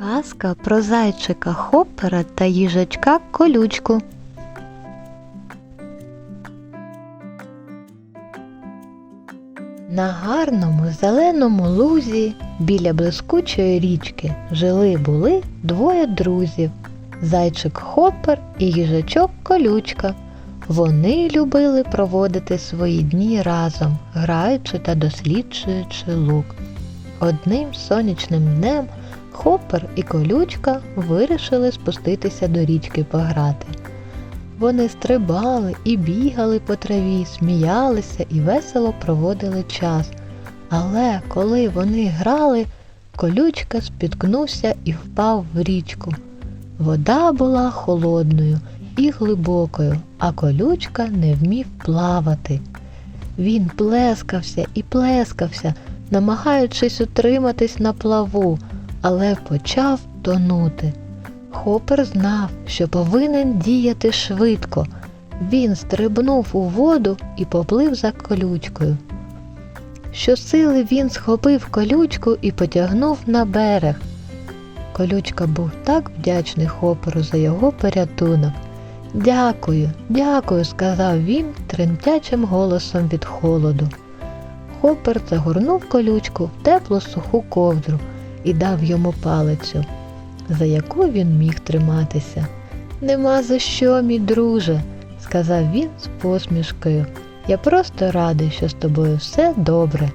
Казка про зайчика Хоппера та їжачка колючку. На гарному зеленому лузі біля блискучої річки жили були двоє друзів зайчик Хоппер і їжачок колючка. Вони любили проводити свої дні разом, граючи та досліджуючи лук. Одним сонячним днем Хоппер і колючка вирішили спуститися до річки пограти. Вони стрибали і бігали по траві, сміялися і весело проводили час. Але коли вони грали, колючка спіткнувся і впав в річку. Вода була холодною і глибокою, а колючка не вмів плавати. Він плескався і плескався, намагаючись утриматись на плаву, але почав тонути. Хопер знав, що повинен діяти швидко. Він стрибнув у воду і поплив за колючкою. Щосили він схопив колючку і потягнув на берег. Колючка був так вдячний Хоперу за його порятунок. Дякую, дякую, сказав він тремтячим голосом від холоду. Хопер загорнув колючку в теплу суху ковдру і дав йому палицю, за яку він міг триматися. Нема за що, мій друже, сказав він з посмішкою. Я просто радий, що з тобою все добре.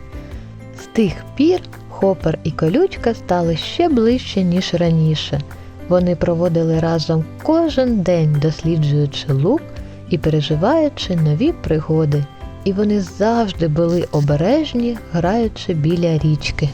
З тих пір Хопер і колючка стали ще ближче, ніж раніше. Вони проводили разом кожен день, досліджуючи лук і переживаючи нові пригоди. І вони завжди були обережні, граючи біля річки.